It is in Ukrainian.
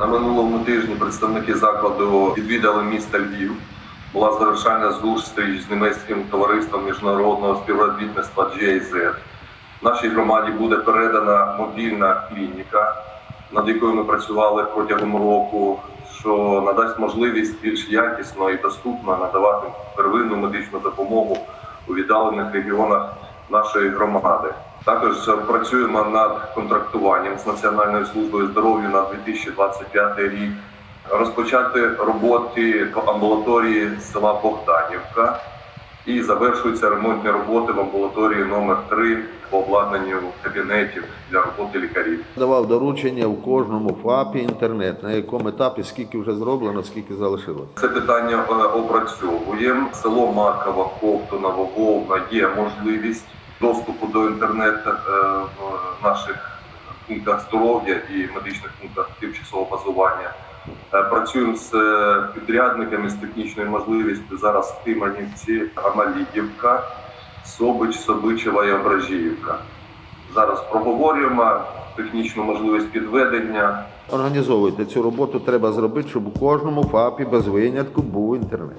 На минулому тижні представники закладу відвідали місто Львів. Була завершальна зустріч з німецьким товариством міжнародного співробітництва GIZ. Нашій громаді буде передана мобільна клініка, над якою ми працювали протягом року, що надасть можливість більш якісно і доступно надавати первинну медичну допомогу у віддалених регіонах нашої громади. Також працюємо над контрактуванням з Національною службою здоров'я на 2025 рік. Розпочати роботи по амбулаторії села Богданівка і завершуються ремонтні роботи в амбулаторії номер 3 по обладнанню кабінетів для роботи лікарів. Давав доручення в кожному ФАПі інтернет, на якому етапі скільки вже зроблено, скільки залишилось. Це питання е, опрацьовуємо. Село Маркова, Ковтунова, Вовна є можливість доступу до інтернету е, в наших пунктах здоров'я і медичних пунктах тимчасового базування. Е, Працюємо з е, підрядниками з технічною можливістю. Зараз в Тиманівці, Амаліївка, Собич, Собичева і Ображіївка. Зараз проговорюємо технічну можливість підведення. Організовуйте цю роботу, треба зробити, щоб у кожному ФАПі без винятку був інтернет.